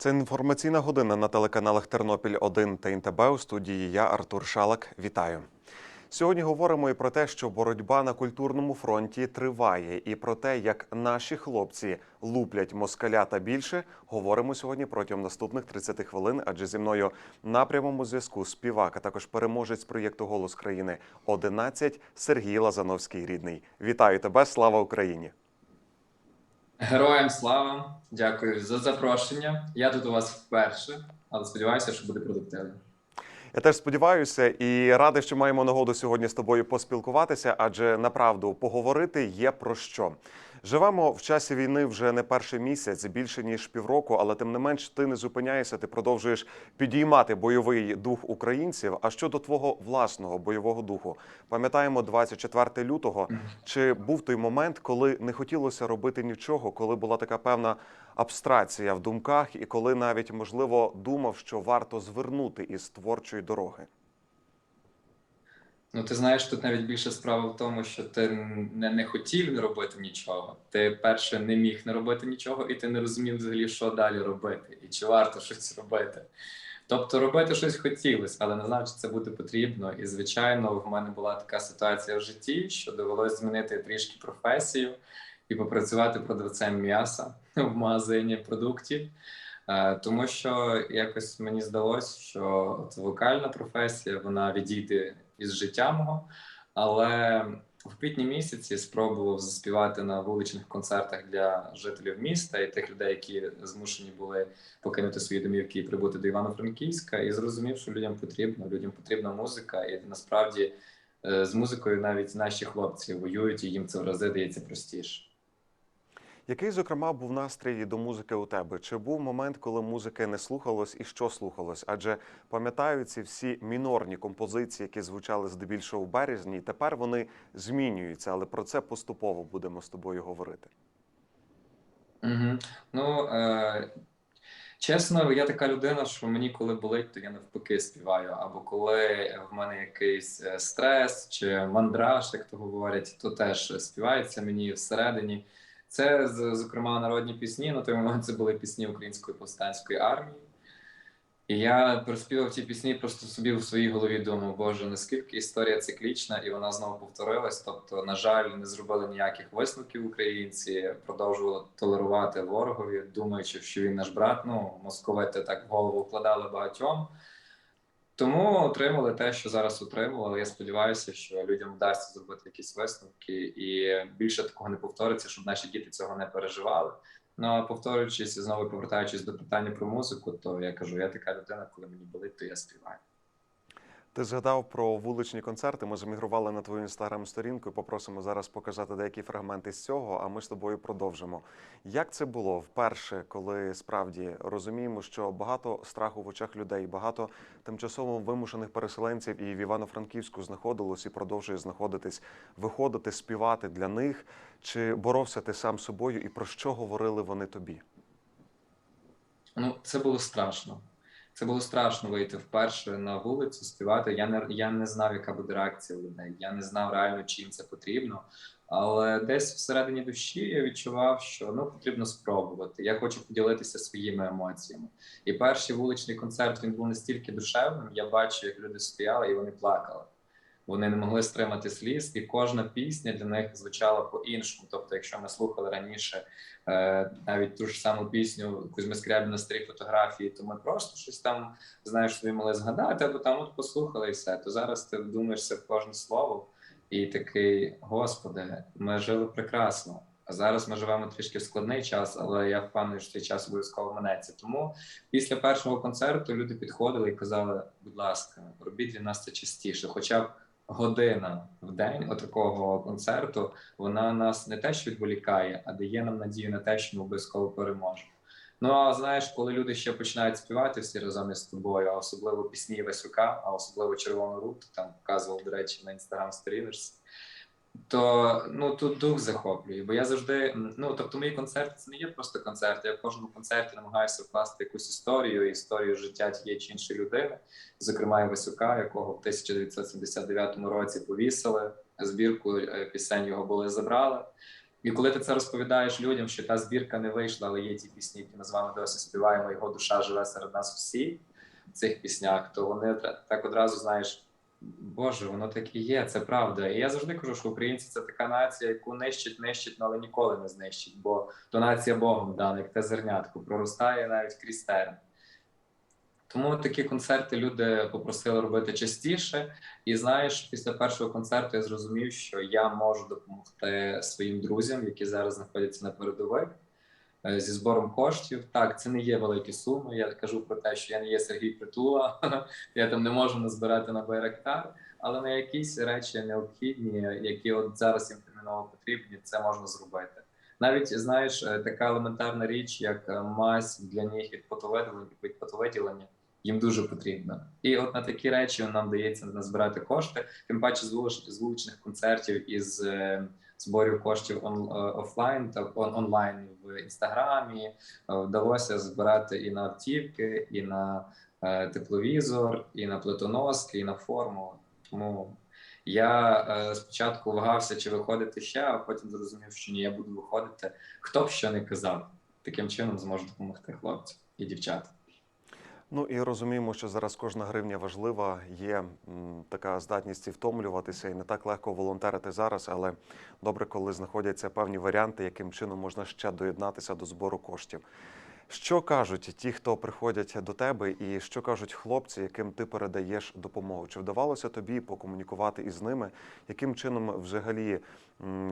Це інформаційна година на телеканалах Тернопіль 1 та НТБ у студії. Я Артур Шалак. Вітаю. Сьогодні говоримо і про те, що боротьба на культурному фронті триває, і про те, як наші хлопці луплять москаля та більше. Говоримо сьогодні протягом наступних 30 хвилин. Адже зі мною на прямому зв'язку співак, а також переможець проєкту Голос країни 11 Сергій Лазановський рідний. Вітаю тебе! Слава Україні! Героям слава! Дякую за запрошення. Я тут у вас вперше, але сподіваюся, що буде продуктивно. Я теж сподіваюся і радий, що маємо нагоду сьогодні з тобою поспілкуватися, адже направду поговорити є про що. Живемо в часі війни вже не перший місяць, більше ніж півроку, але тим не менш ти не зупиняєшся, ти продовжуєш підіймати бойовий дух українців. А щодо твого власного бойового духу, пам'ятаємо 24 лютого. Чи був той момент, коли не хотілося робити нічого, коли була така певна абстрація в думках, і коли навіть можливо думав, що варто звернути із творчої дороги? Ну, ти знаєш, тут навіть більше справа в тому, що ти не, не хотів не робити нічого. Ти перше не міг не робити нічого, і ти не розумів взагалі, що далі робити, і чи варто щось робити. Тобто робити щось хотілося, але не знав, чи це буде потрібно. І, звичайно, в мене була така ситуація в житті, що довелося змінити трішки професію і попрацювати продавцем м'яса в магазині продуктів. Е, Тому що якось мені здалося, що вокальна професія вона відійде із життя мого, але в квітні місяці спробував заспівати на вуличних концертах для жителів міста і тих людей, які змушені були покинути свої домівки і прибути до Івано-Франківська, і зрозумів, що людям потрібно, людям потрібна музика, і насправді е, з музикою навіть наші хлопці воюють, і їм це в рази дається простіше. Який, зокрема, був настрій до музики у тебе? Чи був момент, коли музики не слухалось і що слухалось? Адже пам'ятаю ці всі мінорні композиції, які звучали здебільшого в березні, і тепер вони змінюються, але про це поступово будемо з тобою говорити. Угу. Ну е, чесно, я така людина, що мені коли болить, то я навпаки співаю. Або коли в мене якийсь е, стрес чи мандраж, як то говорять, то теж співається мені всередині. Це зокрема народні пісні. На той момент це були пісні Української повстанської армії. І я проспівав ті пісні, просто собі в своїй голові думав, Боже, наскільки історія циклічна, і вона знову повторилась. Тобто, на жаль, не зробили ніяких висновків українці, продовжували толерувати ворогові, думаючи, що він наш брат. Ну, московити так в голову вкладали багатьом. Тому отримали те, що зараз отримували. Я сподіваюся, що людям вдасться зробити якісь висновки, і більше такого не повториться, щоб наші діти цього не переживали. Ну а повторюючись і знову повертаючись до питання про музику, то я кажу, я така людина, коли мені болить, то я співаю. Ти згадав про вуличні концерти. Ми замігрували на твою інстаграм-сторінку. і Попросимо зараз показати деякі фрагменти з цього. А ми з тобою продовжимо. Як це було вперше, коли справді розуміємо, що багато страху в очах людей, багато тимчасово вимушених переселенців і в Івано-Франківську знаходилось і продовжує знаходитись, виходити, співати для них. Чи боровся ти сам собою, і про що говорили вони тобі? Ну, це було страшно. Це було страшно вийти вперше на вулицю, співати. Я не я не знав, яка буде реакція людей. Я не знав реально, чим це потрібно. Але десь всередині душі я відчував, що ну потрібно спробувати. Я хочу поділитися своїми емоціями. І перший вуличний концерт він був настільки душевним. Я бачу, як люди стояли і вони плакали. Вони не могли стримати сліз, і кожна пісня для них звучала по-іншому. Тобто, якщо ми слухали раніше е, навіть ту ж саму пісню Кузьми Скрябіна «Старі фотографії, то ми просто щось там знаєш, собі могли згадати, або там от послухали і все. То зараз ти вдумаєшся в кожне слово, і такий, господи, ми жили прекрасно. А зараз ми живемо трішки в складний час, але я впевнений, що цей час обов'язково минеться. Тому після першого концерту люди підходили і казали: будь ласка, робіть для нас це частіше, хоча б година в день отакого концерту, вона нас не те, що відволікає, а дає нам надію на те, що ми обов'язково переможемо. Ну а знаєш, коли люди ще починають співати всі разом із тобою, а особливо пісні Васюка, а особливо червону руту, там показував, до речі, на інстаграм сторіночці, то ну тут дух захоплює. Бо я завжди, ну тобто, мої концерти це не є просто концерти. Я в кожному концерті намагаюся вкласти якусь історію, історію життя тієї чи іншої людини, зокрема Івасюка, якого в 1979 році повісили. Збірку пісень його були забрали. І коли ти це розповідаєш людям, що та збірка не вийшла, але є ті пісні, які ми з вами досі співаємо, його душа живе серед нас всі в цих піснях, то вони так одразу знаєш. Боже, воно так і є, це правда. І я завжди кажу, що українці це така нація, яку нищить, нищить, але ніколи не знищить, бо то нація Богом дана, як те зернятко, проростає навіть крізь терен. Тому такі концерти люди попросили робити частіше. І знаєш, після першого концерту я зрозумів, що я можу допомогти своїм друзям, які зараз знаходяться на передових, зі збором коштів. Так, це не є великі суми. Я кажу про те, що я не є Сергій Притула, я там не можу назбирати на Байрактар, але на якісь речі необхідні, які от зараз їм терміново потрібні, це можна зробити. Навіть знаєш, е, така елементарна річ, як е, мазь для них від потовиділення, від потовиділення, їм дуже потрібно. І от на такі речі нам вдається назбирати кошти, тим паче з вулич- вуличних концертів із е, зборів коштів он, е, офлайн та он, онлайн в інстаграмі. е, Вдалося збирати і на автівки, і на е, тепловізор, і на плитоноски, і на форму. Тому я спочатку вагався, чи виходити ще, а потім зрозумів, що ні, я буду виходити. Хто б що не казав, таким чином зможу допомогти хлопцям і дівчатам. Ну і розуміємо, що зараз кожна гривня важлива. Є така здатність втомлюватися, і не так легко волонтерити зараз, але добре, коли знаходяться певні варіанти, яким чином можна ще доєднатися до збору коштів. Що кажуть ті, хто приходять до тебе, і що кажуть хлопці, яким ти передаєш допомогу? Чи вдавалося тобі покомунікувати із ними? Яким чином взагалі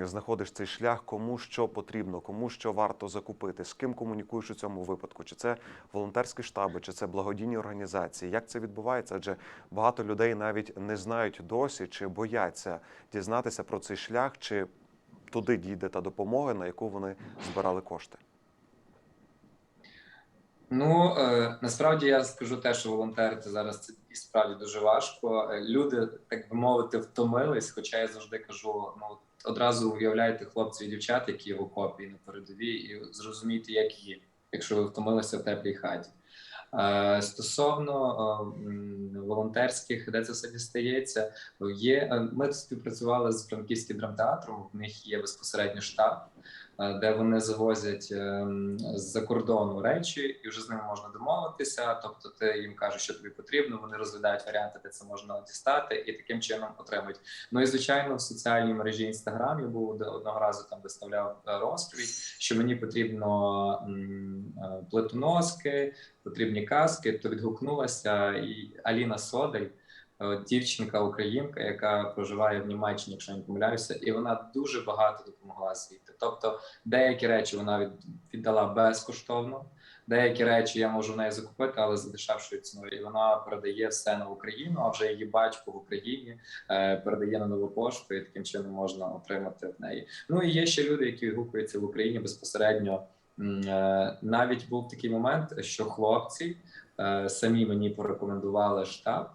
знаходиш цей шлях, кому що потрібно, кому що варто закупити, з ким комунікуєш у цьому випадку? Чи це волонтерські штаби, чи це благодійні організації? Як це відбувається? Адже багато людей навіть не знають досі, чи бояться дізнатися про цей шлях, чи туди дійде та допомога, на яку вони збирали кошти. Ну е, насправді я скажу те, що волонтерити зараз це і справді дуже важко. Е, Люди, так би мовити, втомились. Хоча я завжди кажу: ну одразу уявляйте хлопців і дівчат, які в окопі на передовій, і зрозумійте, як їм, якщо ви втомилися в теплій хаті. Е, Стосовно волонтерських, де це все дістається, є ми співпрацювали з франківським драмтеатром. В них є безпосередньо штаб, де вони завозять ем, з-за кордону речі, і вже з ними можна домовитися. Тобто, ти їм кажеш, що тобі потрібно. Вони розглядають варіанти, де це можна дістати, і таким чином отримують. Ну і звичайно, в соціальній мережі Інстаграм я був одного разу там виставляв е, розповідь, що мені потрібно м, е, потрібні каски. То відгукнулася і Аліна Содель. е, Дівчинка українка, яка проживає в Німеччині, якщо не помиляюся, і вона дуже багато допомогла звідти. Тобто, деякі речі вона від, віддала безкоштовно, деякі речі я можу в неї закупити, але за дешевшою ціною. І вона передає все на Україну, а вже її батько в Україні е, передає на нову пошту, і таким чином можна отримати в неї. Ну і є ще люди, які відгукуються в Україні безпосередньо. Е, Навіть був такий момент, що хлопці е, самі мені порекомендували штаб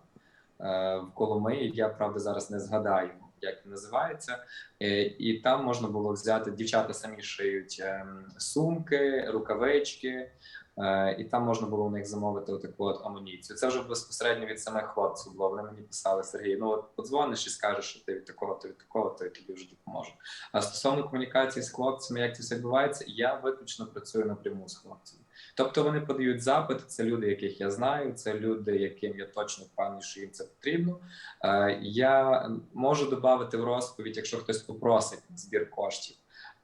в Коломиї. Я правда зараз не згадаю, як називається. Е, І там можна було взяти дівчата самі шиють ем, сумки, рукавички, е, і там можна було у них замовити таку от амуніцію. Це вже безпосередньо від самих хлопців було. Вони мені писали Сергій. Ну от подзвониш і скажеш, що ти від такого, то від такого, то я тобі вже допоможу. А стосовно комунікації з хлопцями, як це все відбувається, я виключно працюю напряму з хлопцями. Тобто вони подають запит, це люди, яких я знаю, це люди, яким я точно впевнений, що їм це потрібно. Е, Я можу додати в розповідь, якщо хтось попросить збір коштів.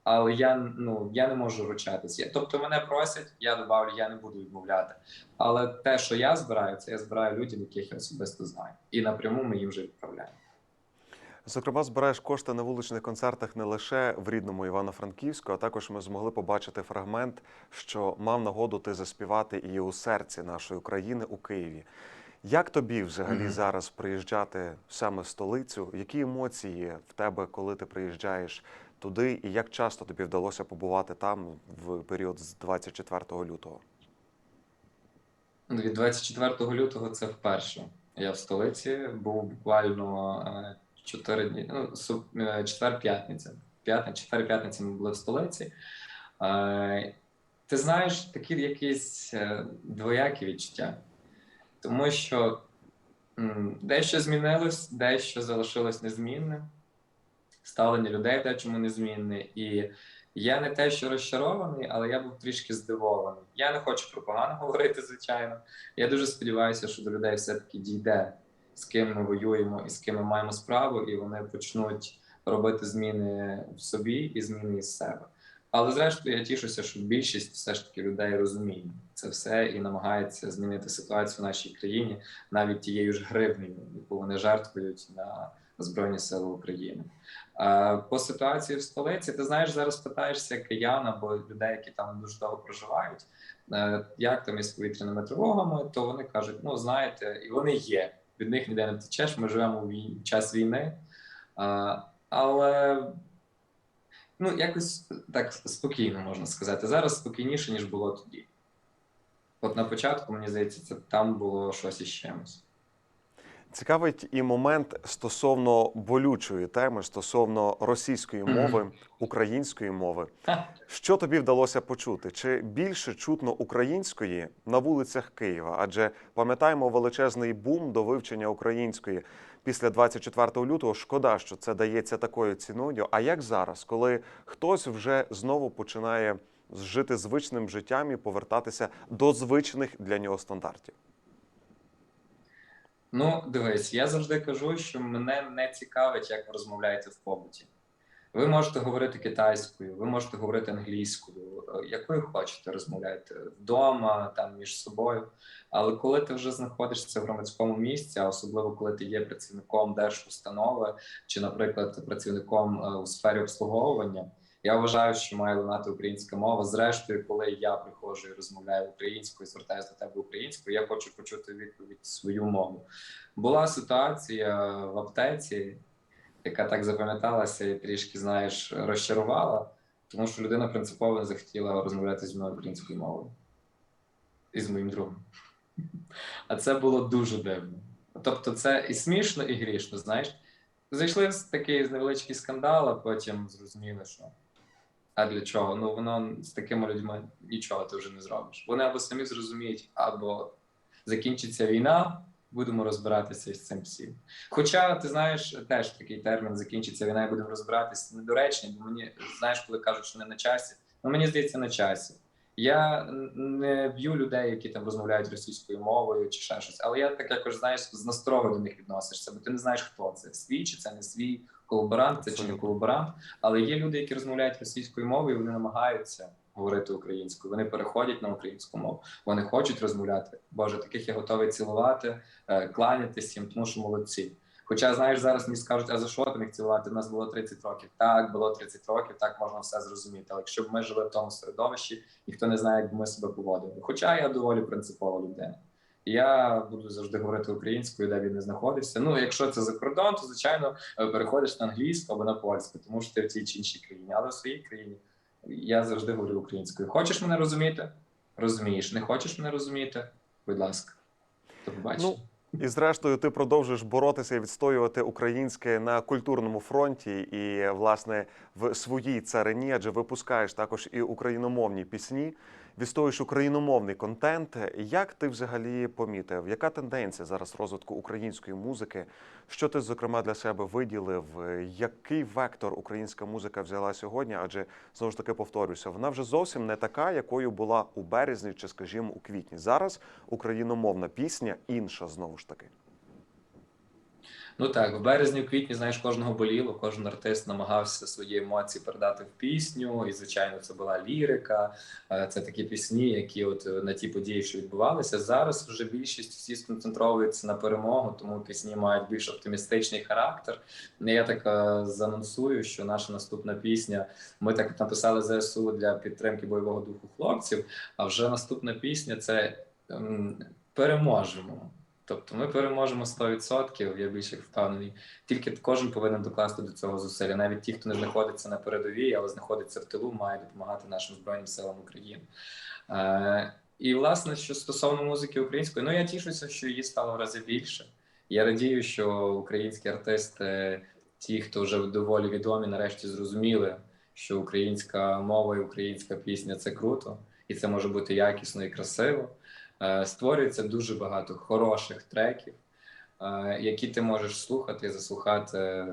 Але я ну я не можу ручатися. Тобто мене просять, я добавлю, я не буду відмовляти. Але те, що я збираю, це я збираю людям, яких я особисто знаю, і напряму ми їм вже відправляємо. Зокрема, збираєш кошти на вуличних концертах не лише в рідному Івано-Франківську, а також ми змогли побачити фрагмент, що мав нагоду ти заспівати і у серці нашої України у Києві. Як тобі взагалі Мгм. зараз приїжджати саме в столицю? Які емоції в тебе, коли ти приїжджаєш туди, і як часто тобі вдалося побувати там в період з 24 лютого? Від 24 лютого це вперше. Я в столиці був буквально 4 дні. Ну, е, четвер-п'ятниця. П'ятниця, четвер-п'ятниця ми були в столиці. Е, Ти знаєш, такі якісь е, двоякі відчуття, тому що дещо змінилось, дещо залишилось незмінним. ставлення людей те, чому незмінне. І я не те, що розчарований, але я був трішки здивований. Я не хочу про погано говорити, звичайно. Я дуже сподіваюся, що до людей все-таки дійде, з ким ми воюємо і з ким ми маємо справу, і вони почнуть робити зміни в собі і зміни із себе. Але зрештою я тішуся, що більшість все ж таки людей розуміє це все і намагається змінити ситуацію в нашій країні навіть тією ж гривнею, яку вони жертвують на Збройні Сили України. По ситуації в столиці, ти знаєш, зараз питаєшся киян або людей, які там дуже довго проживають, е, як там із повітряними тривогами, то вони кажуть: ну знаєте, і вони є. Від них ніде не втечеш. Ми живемо в вій- час війни, але ну якось так спокійно можна сказати. Зараз спокійніше ніж було тоді. От на початку, мені здається, це там було щось із чимось. Цікавить і момент стосовно болючої теми, стосовно російської мови, української мови. Що тобі вдалося почути? Чи більше чутно української на вулицях Києва? Адже пам'ятаємо величезний бум до вивчення української після 24 лютого. Шкода, що це дається такою ціною. А як зараз, коли хтось вже знову починає жити звичним життям і повертатися до звичних для нього стандартів? Ну, дивись, я завжди кажу, що мене не цікавить, як ви розмовляєте в побуті. Ви можете говорити китайською, ви можете говорити англійською, е, якою хочете розмовляйте вдома, там між собою. Але коли ти вже знаходишся в громадському місці, особливо коли ти є працівником держустанови чи, наприклад, працівником е, у сфері обслуговування, я вважаю, що має лунати українська мова. Зрештою, коли я приходжу і розмовляю українською, звертаюся до тебе українською, я хочу почути відповідь свою мову. Була ситуація в аптеці, яка так запам'яталася і трішки, знаєш, розчарувала, тому що людина принципово не захотіла розмовляти зі мною українською мовою і з моїм другом. А це було дуже дивно. Тобто, це і смішно, і грішно, знаєш. Зайшли з такий невеличкий скандал, а потім зрозуміли, що а для чого? Ну воно з такими людьми нічого ти вже не зробиш. Вони або самі зрозуміють, або закінчиться війна, будемо розбиратися із цим всім. Хоча ти знаєш, теж такий термін закінчиться війна, і будемо розбиратися недоречний, бо мені знаєш, коли кажуть, що не на часі. Ну мені здається, на часі. Я не б'ю людей, які там розмовляють російською мовою чи ще щось, але я так якось знаєш з настрою до них відносишся, бо ти не знаєш, хто це свій чи це не свій колаборант, це чи не колаборант. Але є люди, які розмовляють російською мовою, і вони намагаються говорити українською. Вони переходять на українську мову. Вони хочуть розмовляти. Боже, таких я готовий цілувати, е, кланятись їм, тому що молодці. Хоча, знаєш, зараз мені скажуть, а за що там їх цілувати? У нас було 30 років. Так, було 30 років, так можна все зрозуміти. Але якщо б ми жили в тому середовищі, ніхто не знає, як би ми себе поводили. Хоча я доволі принципова людина. Я буду завжди говорити українською, де він не знаходився. Ну, якщо це за кордон, то звичайно е, переходиш на англійську або на польську, тому що ти в тій чи іншій країні. Але в своїй країні я завжди говорю українською. Хочеш мене розуміти? Розумієш. Не хочеш мене розуміти? Будь ласка, до побачення. Ну, І зрештою, ти продовжуєш боротися і відстоювати українське на культурному фронті, і власне в своїй царині, адже випускаєш також і україномовні пісні, відстоюєш україномовний контент. Як ти взагалі помітив, яка тенденція зараз розвитку української музики? Що ти зокрема для себе виділив? Який вектор українська музика взяла сьогодні? Адже знову ж таки повторюся, вона вже зовсім не така, якою була у березні чи, скажімо, у квітні. Зараз україномовна пісня інша знову ж таки. Ну так, в березні, в квітні, знаєш, кожного боліло, кожен артист намагався свої емоції передати в пісню. І, звичайно, це була лірика. Е, Це такі пісні, які от е, на ті події, що відбувалися. Зараз вже більшість всі сконцентровуються на перемогу, тому пісні мають більш оптимістичний характер. Ну, Я так е, заанонсую, що наша наступна пісня. Ми так написали ЗСУ для підтримки бойового духу хлопців. А вже наступна пісня це ем, переможемо. Тобто ми переможемо 100%, я більше впевнений. Тільки кожен повинен докласти до цього зусилля. Навіть ті, хто не знаходиться на передовій, але знаходиться в тилу, мають допомагати нашим збройним силам України. Е, і власне, що стосовно музики української, ну я тішуся, що її стало в рази більше. Я радію, що українські артисти, ті, хто вже доволі відомі, нарешті зрозуміли, що українська мова і українська пісня це круто, і це може бути якісно і красиво. Е, Створюється дуже багато хороших треків, е, які ти можеш слухати і заслухати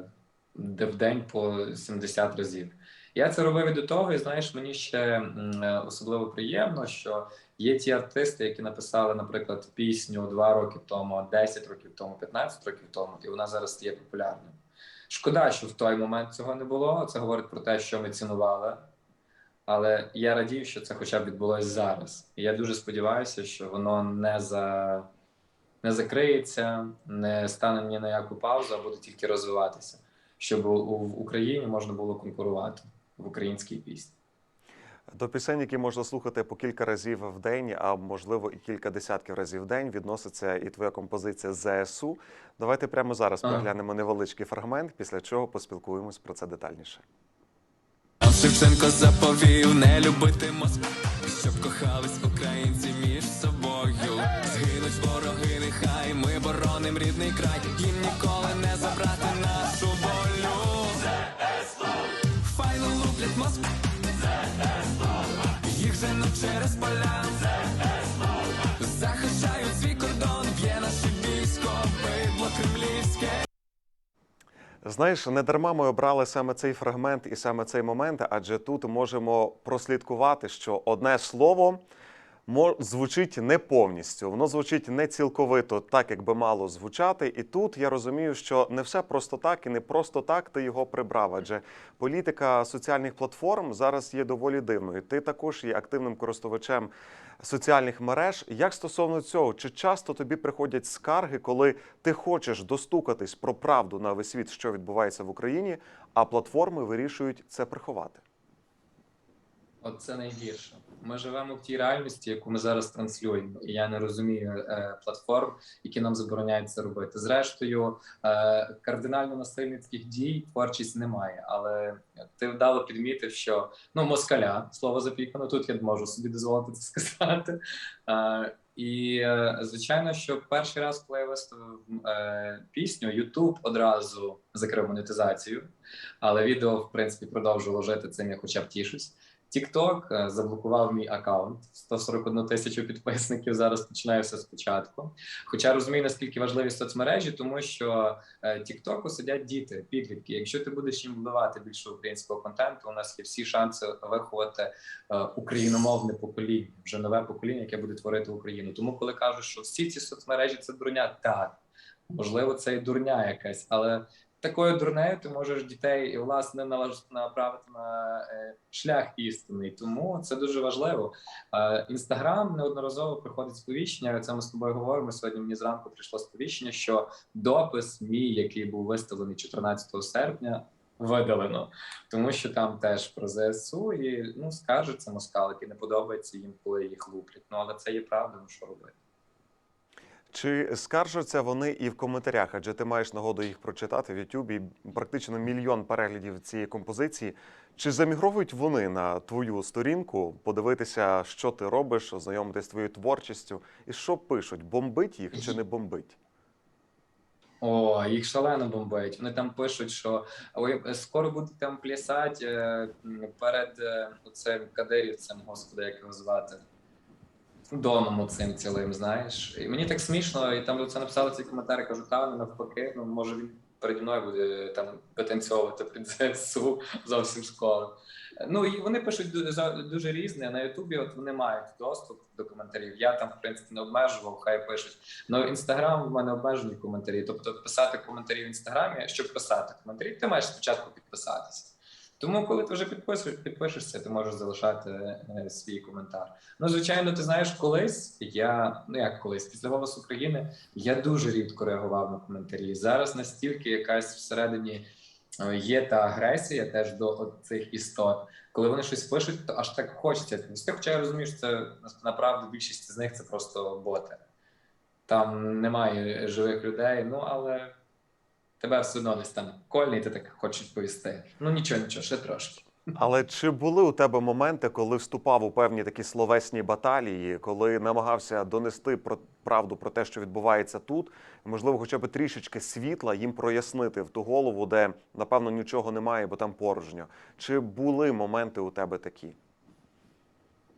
де в день по 70 разів. Я це робив і до того, і знаєш, мені ще е, особливо приємно, що є ті артисти, які написали, наприклад, пісню 2 роки тому, 10 років тому, 15 років тому, і вона зараз стає популярною. Шкода, що в той момент цього не було. Це говорить про те, що ми цінували. Але я радію, що це хоча б відбулося зараз. І я дуже сподіваюся, що воно не за не закриється, не стане ні на яку паузу, а буде тільки розвиватися, щоб у, в Україні можна було конкурувати в українській пісні. До пісень, які можна слухати по кілька разів в день, а можливо і кілька десятків разів в день, відноситься і твоя композиція ЗСУ. Давайте прямо зараз Ага. переглянемо невеличкий фрагмент, після чого поспілкуємось про це детальніше. Шевченко заповів не любити Москву, щоб кохались українці між собою. Згинуть вороги, нехай ми бороним рідний край, їм ніколи Знаєш, не дарма ми обрали саме цей фрагмент і саме цей момент, адже тут можемо прослідкувати, що одне слово звучить не повністю, воно звучить не цілковито так, як би мало звучати. І тут я розумію, що не все просто так і не просто так ти його прибрав. Адже політика соціальних платформ зараз є доволі дивною. Ти також є активним користувачем соціальних мереж. Як стосовно цього, чи часто тобі приходять скарги, коли ти хочеш достукатись про правду на весь світ, що відбувається в Україні, а платформи вирішують це приховати? От це найгірше. Ми живемо в тій реальності, яку ми зараз транслюємо, і я не розумію е, платформ, які нам забороняють це робити. Зрештою, е, кардинально насильницьких дій творчість немає. Але ти вдало підмітив, що ну москаля слово запікано. Тут я можу собі дозволити це сказати. Е, і е, звичайно, що перший раз, коли я виставив е, пісню, Ютуб одразу закрив монетизацію, але відео в принципі продовжувало жити цим. Я хоча б тішусь. TikTok е, заблокував мій аккаунт 141 тисячу підписників. Зараз починаю все спочатку. Хоча розумію, наскільки важливі соцмережі, тому що е, TikTok сидять діти, підлітки. Якщо ти будеш їм вливати більше українського контенту, у нас є всі шанси виховати е, україномовне покоління, вже нове покоління, яке буде творити Україну. Тому, коли кажуть, що всі ці соцмережі це дурня, так можливо, це і дурня якась, але такою дурнею ти можеш дітей і власне направити на е, шлях істинний. Тому це дуже важливо. Е, Інстаграм неодноразово приходить сповіщення. Це ми з тобою говоримо. Сьогодні мені зранку прийшло сповіщення, що допис мій, який був виставлений 14 серпня. Видалено, тому що там теж про ЗСУ і ну скажуться москалики, не подобається їм, коли їх луплять. Ну але це є правда, ну що робити. Чи скаржаться вони і в коментарях? Адже ти маєш нагоду їх прочитати в Ютубі. Практично мільйон переглядів цієї композиції. Чи замігровують вони на твою сторінку подивитися, що ти робиш, ознайомитися з твоєю творчістю, і що пишуть? Бомбить їх чи не бомбить? О, їх шалено бомбить. Вони там пишуть, що ой, скоро будуть там плясати е, перед е, цим кадирівцем, господи, як його звати. Домом цим цілим, знаєш. І мені так смішно, і там це написали ці коментарі, кажу, та не навпаки, ну може він переді мною буде там витанцьовувати під ЗСУ зовсім скоро. Ну і вони пишуть дуже різне. На Ютубі от вони мають доступ до коментарів. Я там, в принципі, не обмежував, хай пишуть. Ну, інстаграм в мене обмежені коментарі. Тобто, писати коментарі в інстаграмі, щоб писати коментарі, ти маєш спочатку підписатися. Тому, коли ти вже підписуєш, підпишешся, ти можеш залишати е, свій коментар. Ну, звичайно, ти знаєш, колись я ну як колись, після голосу України я дуже рідко реагував на коментарі. Зараз настільки якась всередині е, є та агресія теж до цих істот. Коли вони щось пишуть, то аж так хочеться відповісти. Хоча я розумію, що це направду більшість з них це просто боти. Там немає живих людей, ну але тебе все одно десь там кольний, ти так хочеш відповісти. Ну нічого, нічого, ще трошки. Але чи були у тебе моменти, коли вступав у певні такі словесні баталії, коли намагався донести про правду про те, що відбувається тут, можливо, хоча б трішечки світла їм прояснити в ту голову, де напевно нічого немає, бо там порожньо? Чи були моменти у тебе такі?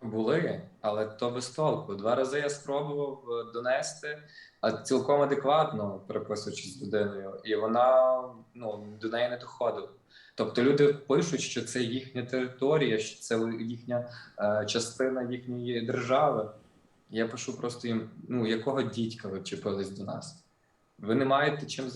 Були, але то без толку. Два рази я спробував е, донести, а цілком адекватно переписуючись з людиною, і вона ну до неї не доходила. Тобто люди пишуть, що це їхня територія, що це їхня е, частина їхньої держави. Я пишу просто їм: ну якого дідька ви вчепились до нас? Ви не маєте чим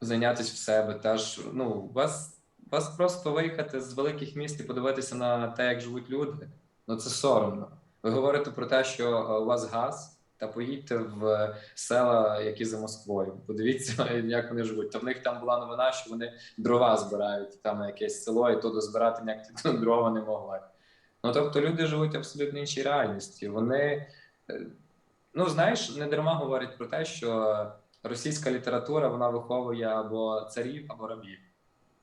зайнятися в себе. Та ж ну вас, вас просто виїхати з великих міст і подивитися на те, як живуть люди. Ну це соромно. Ви говорите про те, що е, у вас газ, та поїдьте в села, які за Москвою. Подивіться, як вони живуть. Та в них там була новина, що вони дрова збирають там якесь село, і то дозбирати ніяк дрова не могли. Ну тобто люди живуть абсолютно іншій реальності. Вони, е, ну знаєш, не дарма говорять про те, що російська література вона виховує або царів, або рабів.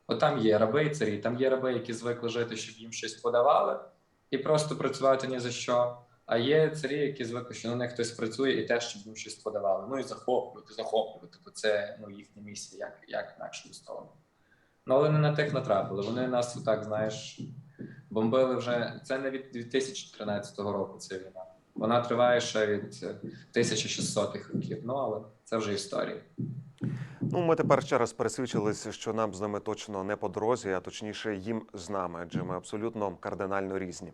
От там є раби і царі, там є раби, які звикли жити, щоб їм щось подавали, і просто працювати ні за що. А є царі, які звикли, що на них хтось працює і те, щоб їм щось подавали. Ну і захоплювати, захоплювати. Бо це ну, їхня місія, як, як інакше того. Ну, але не на тих натрапили. Вони нас отак, знаєш, бомбили вже. Це не від 2013 року ця війна. Вона триває ще від е, 1600-х років. Ну але це вже історія. Ну, ми тепер ще раз пересвідчилися, що нам з ними точно не по дорозі, а точніше їм з нами, адже ми абсолютно кардинально різні.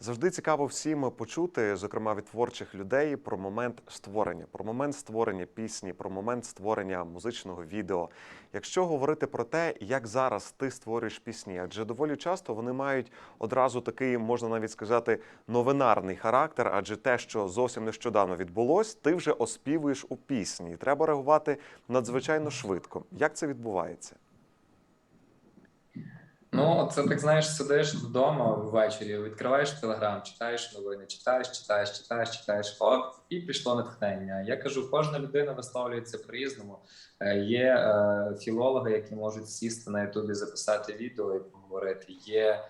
Завжди цікаво всім почути, зокрема від творчих людей, про момент створення, про момент створення пісні, про момент створення музичного відео. Якщо говорити про те, як зараз ти створюєш пісні, адже доволі часто вони мають одразу такий, можна навіть сказати, новинарний характер, адже те, що зовсім нещодавно відбулось, ти вже оспівуєш у пісні, і треба реагувати надзвичайно швидко. Як це відбувається? Ну, це так знаєш, сидиш вдома ввечері, відкриваєш телеграм, читаєш новини, читаєш, читаєш, читаєш, читаєш. Оп, і пішло натхнення. Я кажу, кожна людина висловлюється по-різному. Е, Є е, філологи, які можуть сісти на Ютубі, записати відео і поговорити. Є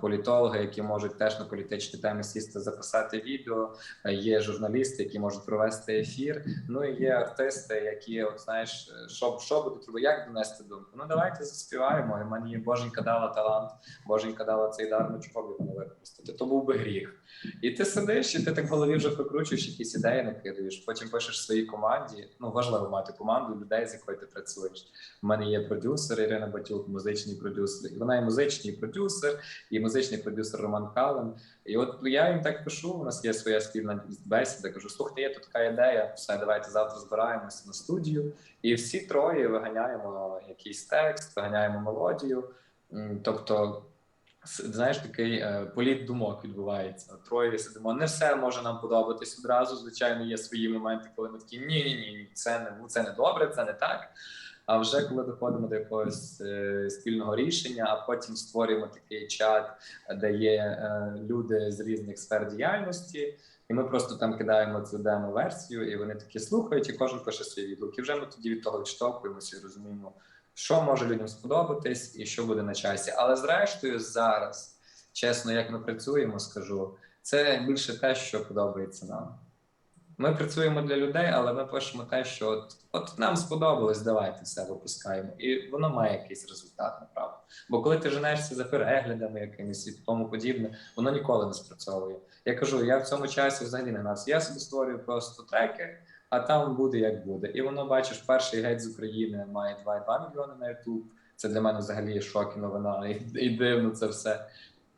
політологи, які можуть теж на політичні теми сісти, записати відео. Е, Є журналісти, які можуть провести ефір. Ну і є артисти, які, от знаєш, е, що, що буде треба, як донести думку. Ну давайте заспіваємо. І Мені Боженька дала талант, Боженька дала цей дар, ну чого б його не використати. То був би гріх. І ти сидиш, і ти так в голові вже прокручуєш якісь ідеї, накидуєш. Потім пишеш своїй команді. Ну важливо мати команду людей, з якою ти працюєш. У мене є продюсер Ірина Батюк, музичний продюсер. І вона і музичний продюсер, і музичний продюсер Роман Кален. І от я їм так пишу. У нас є своя спільна бесіда. Кажу, слухайте, є тут така ідея. Все, давайте завтра збираємося на студію. І всі троє виганяємо якийсь текст, виганяємо мелодію. Тобто, знаєш, такий е, політ думок відбувається. Троє сидимо. Не все може нам подобатись одразу. Звичайно, є свої моменти, коли ми такі ні, ні, ні, це не ну, це не добре, це не так. А вже коли доходимо до якогось е, спільного рішення, а потім створюємо такий чат, де є е, люди з різних сфер діяльності, і ми просто там кидаємо цю демо-версію, і вони такі слухають, і кожен пише свій відгук. І вже ми тоді від того відштовхуємося і розуміємо, що може людям сподобатись і що буде на часі. Але зрештою, зараз, чесно, як ми працюємо, скажу, це більше те, що подобається нам. Ми працюємо для людей, але ми пишемо те, що от, от нам сподобалось, давайте все випускаємо. І воно має якийсь результат, направду. Бо коли ти женешся за переглядами якимись і тому подібне, воно ніколи не спрацьовує. Я кажу, я в цьому часі взагалі не нас. Я собі створюю просто треки, а там буде як буде. І воно бачиш, перший геть з України має 2,2 мільйони на YouTube. Це для мене взагалі шок і новина, і, і дивно це все.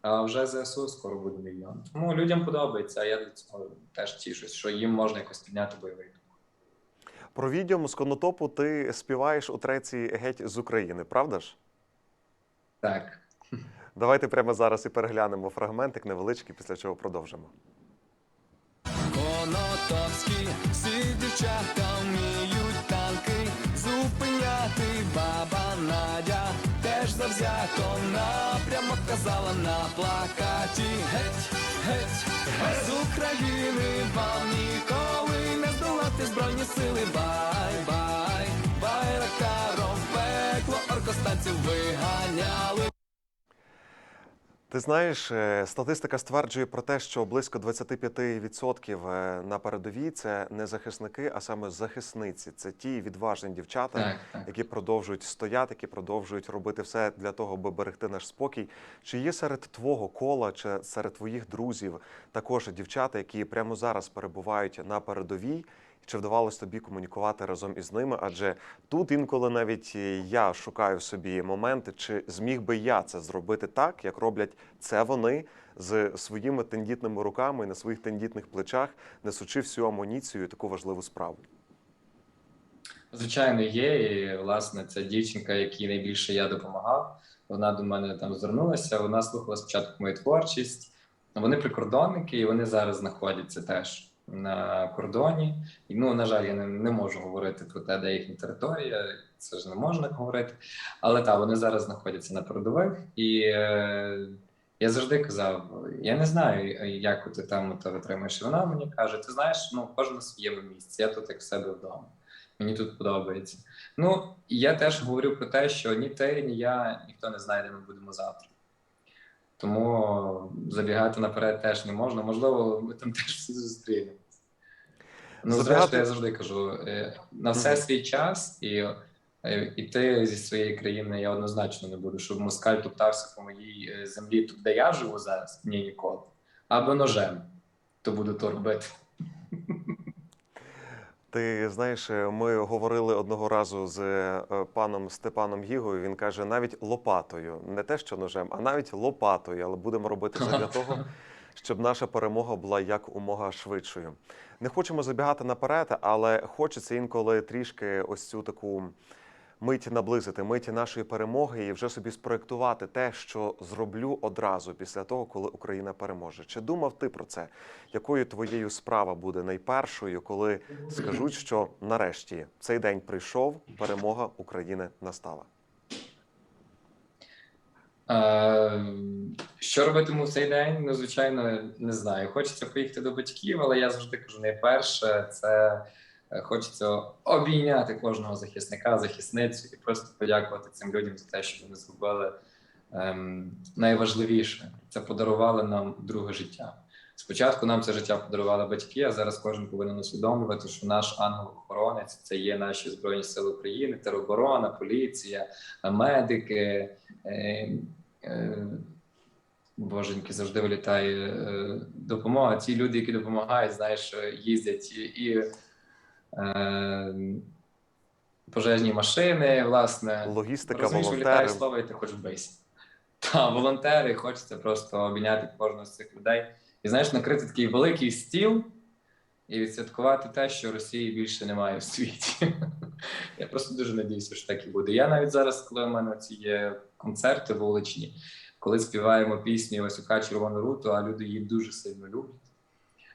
А вже ЗСУ скоро буде мільйон. Тому людям подобається, а я для цього теж тішусь, що їм можна якось підняти бойовий дух. Про відео з конотопу ти співаєш у треці геть з України, правда ж? Так. Давайте прямо зараз і переглянемо фрагментик невеличкий, після чого продовжимо. Конотопські, всі дівчата вміють танки зупиняти баба Надя теж завзято напрямок казала на плакаті. Геть, геть, геть з України вам ніколи не здолати збройні сили. Бай, бай, байрактаром пекло оркостанців виганяли. Ти знаєш, е, статистика стверджує про те, що близько 25% е, на передовій це не захисники, а саме захисниці. Це ті відважні дівчата, Так, так. які продовжують стояти, які продовжують робити все для того, аби берегти наш спокій. Чи є серед твого кола, чи серед твоїх друзів також дівчата, які прямо зараз перебувають на передовій? Чи вдавалось тобі комунікувати разом із ними? Адже тут інколи навіть е, я шукаю собі моменти, чи зміг би я це зробити так, як роблять це вони з своїми тендітними руками на своїх тендітних плечах, несучи всю амуніцію і таку важливу справу. Звичайно, є. І власне ця дівчинка, якій найбільше я допомагав. Вона до мене там звернулася. Вона слухала спочатку мою творчість. Вони прикордонники, і вони зараз знаходяться теж на кордоні. І ну, на жаль, я не, не можу говорити про те, де їхня територія. Це ж не можна говорити. Але так, вони зараз знаходяться на передових, і е, я завжди казав: я не знаю, як ти там то витримаєш. Вона мені каже: ти знаєш, ну кожен на своєму місці. Я тут як в себе вдома. Мені тут подобається. Ну я теж говорю про те, що ні ти, ні я, ніхто не знає, де ми будемо завтра. Тому забігати наперед теж не можна. Можливо, ми там теж всі зустрінемось. Ну, Забігати- зрештою, я завжди кажу: е, на все свій час, і, е, і ти зі своєї країни я однозначно не буду, щоб москаль топтався по моїй е, землі, тут, де я живу зараз, ні ніколи. Або ножем, то буду то робити. Ти знаєш, ми говорили одного разу з паном Степаном Гігою. Він каже, навіть лопатою, не те, що ножем, а навіть лопатою, але будемо робити все для того, щоб наша перемога була як умога швидшою. Не хочемо забігати наперед, але хочеться інколи трішки ось цю таку мить наблизити, мить нашої перемоги і вже собі спроектувати те, що зроблю одразу після того, коли Україна переможе. Чи думав ти про це? Якою твоєю справа буде найпершою, коли скажуть, що нарешті цей день прийшов, перемога України настала? Що робитиму в цей день? Ну, звичайно, не знаю. Хочеться поїхати до батьків, але я завжди кажу: найперше це е, хочеться обійняти кожного захисника, захисницю і просто подякувати цим людям за те, що вони зробили ем, найважливіше це подарували нам друге життя. Спочатку нам це життя подарували батьки, а зараз кожен повинен усвідомлювати, що наш ангел-охоронець це є наші збройні сили України, тероборона, поліція, медики. Е, е, Боженьки завжди вилітає е, допомога. Ті люди, які допомагають, знаєш, е, їздять і, е, пожежні машини, власне. Логістика, Розумієш, вилітає слово, і ти хочеш бийся. Та волонтери, хочеться просто обійняти кожного з цих людей. І знаєш, накрити такий великий стіл і відсвяткувати те, що Росії більше немає в світі. Я просто дуже надіюся, що так і буде. Я навіть зараз, коли у мене ці є концерти вуличні, коли співаємо пісню Васюка Червону руту, а люди її дуже сильно люблять.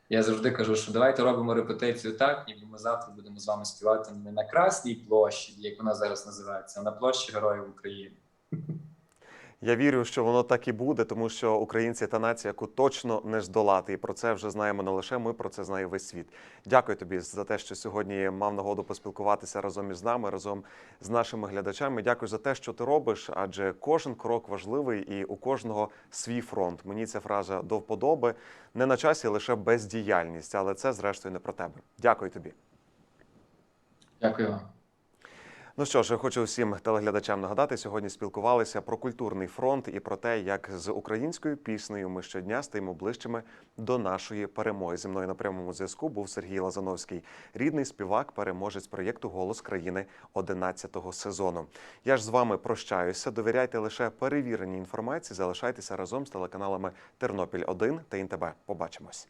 Я завжди кажу, що давайте робимо репетицію так, ніби ми завтра будемо з вами співати не на Красній площі, як вона зараз називається, а на площі Героїв України. Я вірю, що воно так і буде, тому що українці та нація, яку точно не здолати. І про це вже знаємо не лише ми, про це знає весь світ. Дякую тобі за те, що сьогодні мав нагоду поспілкуватися разом із нами, разом з нашими глядачами. Дякую за те, що ти робиш, адже кожен крок важливий і у кожного свій фронт. Мені ця фраза до вподоби не на часі, лише бездіяльність, але це зрештою не про тебе. Дякую тобі. Дякую. Ну що ж, я хочу всім телеглядачам нагадати, сьогодні спілкувалися про культурний фронт і про те, як з українською піснею ми щодня стаємо ближчими до нашої перемоги. Зі мною на прямому зв'язку був Сергій Лазановський, рідний співак, переможець проєкту Голос країни 11-го сезону. Я ж з вами прощаюся. Довіряйте лише перевіреній інформації. Залишайтеся разом з телеканалами Тернопіль 1 та ІНТБ. Побачимось.